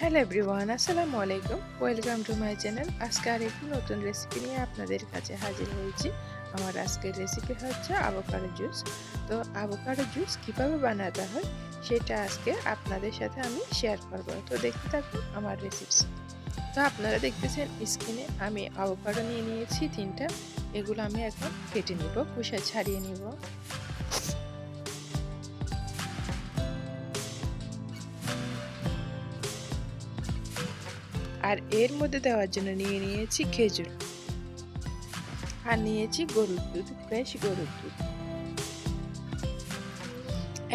Hello everyone আসসালামু আলাইকুম welcome to my channel আজকে আরেকটি নতুন রেসিপি নিয়ে আপনাদের কাছে হাজির হয়েছি। আমার আজকের রেসিপি হচ্ছে আবোকারো জুস তো আবোকারো জুস কীভাবে বানাতে হয় সেটা আজকে আপনাদের সাথে আমি শেয়ার করব। তো দেখতে থাকুন আমার রেসিপি তো আপনারা দেখতেছেন স্কিনে আমি আবোকারো নিয়ে নিয়েছি তিনটা। এগুলো আমি এখন কেটে নিব কুষা ছাড়িয়ে নিব। আর এর মধ্যে দেওয়ার জন্য নিয়ে নিয়েছি খেজুর। আর নিয়েছি গরুর দুধ ফ্রেশ গরুর দুধ।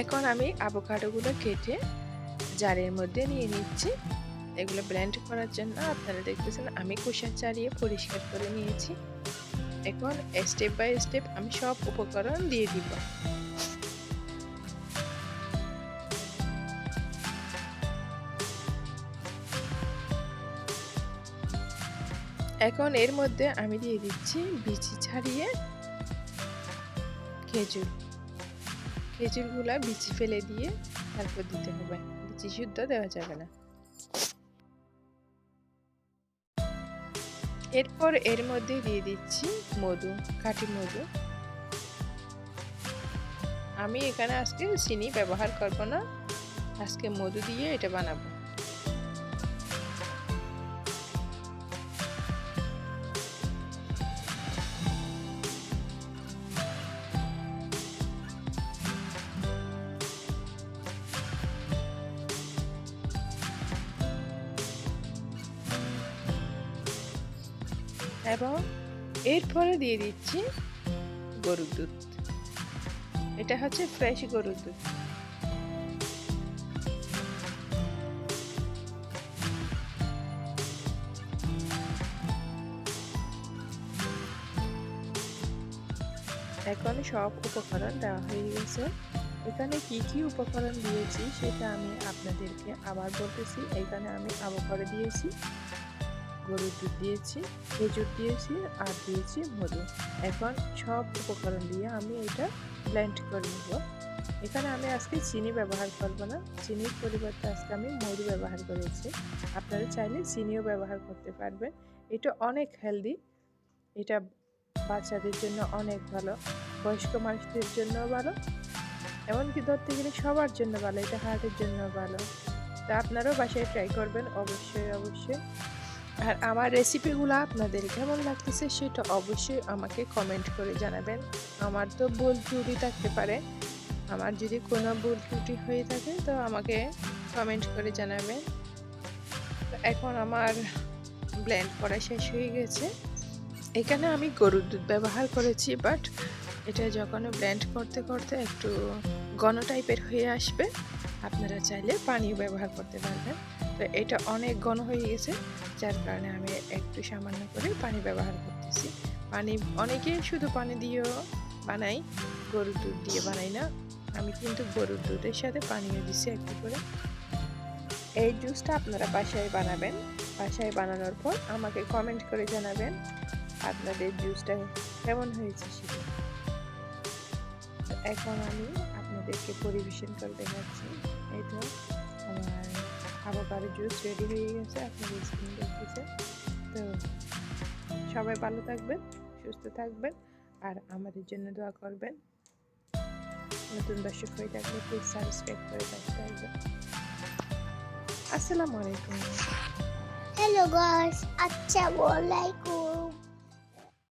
এখন আমি আቮকাডোগুলো কেটে জারের মধ্যে নিয়ে নিচ্ছি। এগুলো ব্লেন্ড করার জন্য আপনারা দেখতেছেন আমি কুষা চালিয়ে পরিষ্কার করে নিয়েছি। এখন স্টেপ বাই স্টেপ আমি সব উপকরণ দিয়ে দিব। এখন এর মধ্যে আমি দিয়ে দিচ্ছি বিচি ছাড়িয়ে খেজুর। খেজুরগুলা বিচি ফেলে দিয়ে তারপর দিতে হবে। বিচি শুদ্ধ দেওয়া যাবে না। এরপর এর মধ্যে দিয়ে দিচ্ছি মধু খাঁটি মধু। আমি এখানে আজকে চিনি ব্যবহার করব না। আজকে মধু দিয়ে এটা বানাবো। এবং এরপরে দিয়ে দিচ্ছি গরুর দুধ। এটা হচ্ছে ফ্রেশ গরুর দুধ। এখন সব উপকরণ দেওয়া হয়ে গেছে। এখানে কি কি উপকরণ দিয়েছি সেটা আমি আপনাদেরকে আবার বলতেছি। এখানে আমি আবকারে দিয়েছি। গরুর দুধ দিয়েছি, খেজুর দিয়েছি আর দিয়েছি মধু এখন সব উপকরণ দিয়ে আমি এটা ব্লেন্ড করে নেব। এখানে আমি আজকে চিনি ব্যবহার করব না। চিনির পরিবর্তে আজকে আমি মধু ব্যবহার করেছি। আপনারা চাইলে চিনিও ব্যবহার করতে পারবেন। এটা অনেক হেলদি এটা বাচ্চাদের জন্য অনেক ভালো, বয়স্ক মানুষদের জন্য ভালো, এমনকি ধরতে গেলে সবার জন্য ভালো, এটা হার্টের জন্য ভালো। তা আপনারাও বাসায় ট্রাই করবেন, অবশ্যই অবশ্যই। আর আমার রেসিপিগুলো আপনাদের কেমন লাগতেছে সেটা অবশ্যই আমাকে কমেন্ট করে জানাবেন। আমার তো ভুল ত্রুটি থাকতে পারে। আমার যদি কোনো ভুল ত্রুটি হয়ে থাকে তো আমাকে কমেন্ট করে জানাবেন। এখন আমার ব্লেন্ড করা শেষ হয়ে গেছে। এখানে আমি গরুর দুধ ব্যবহার করেছি বাট এটা যখন ব্লেন্ড করতে করতে একটু ঘন টাইপের হয়ে আসবে, আপনারা চাইলে পানিও ব্যবহার করতে পারবেন। তো এটা অনেক ঘন হয়ে গেছে, যার কারণে আমি একটু সামান্য করে পানি ব্যবহার করতেছি। পানি, অনেকে শুধু পানি দিয়েও বানাই, গরুর দুধ দিয়ে বানাই না। আমি কিন্তু গরুর দুধের সাথে পানিও দিছি একটু করে। এই জুসটা আপনারা বাসায় বানাবেন। বাসায় বানানোর পর আমাকে কমেন্ট করে জানাবেন আপনাদের জুসটা কেমন হয়েছে সেটা। এখন আমি আপনাদেরকে পরিবেশন করে দেখাচ্ছি এটা আমার আবার জুস রেডি হয়ে গেছে আপনার স্ক্রিন দেখতেছে তো সবাই ভালো থাকবেন, সুস্থ থাকবেন, আর আমাদের জন্য দোয়া করবেন। নতুন দর্শক হয়ে থাকলে প্লিজ সাবস্ক্রাইব করে থাকতে থাকবেন। আসসালামু আলাইকুম। হ্যালো গাইস আচ্ছা আলাইকুম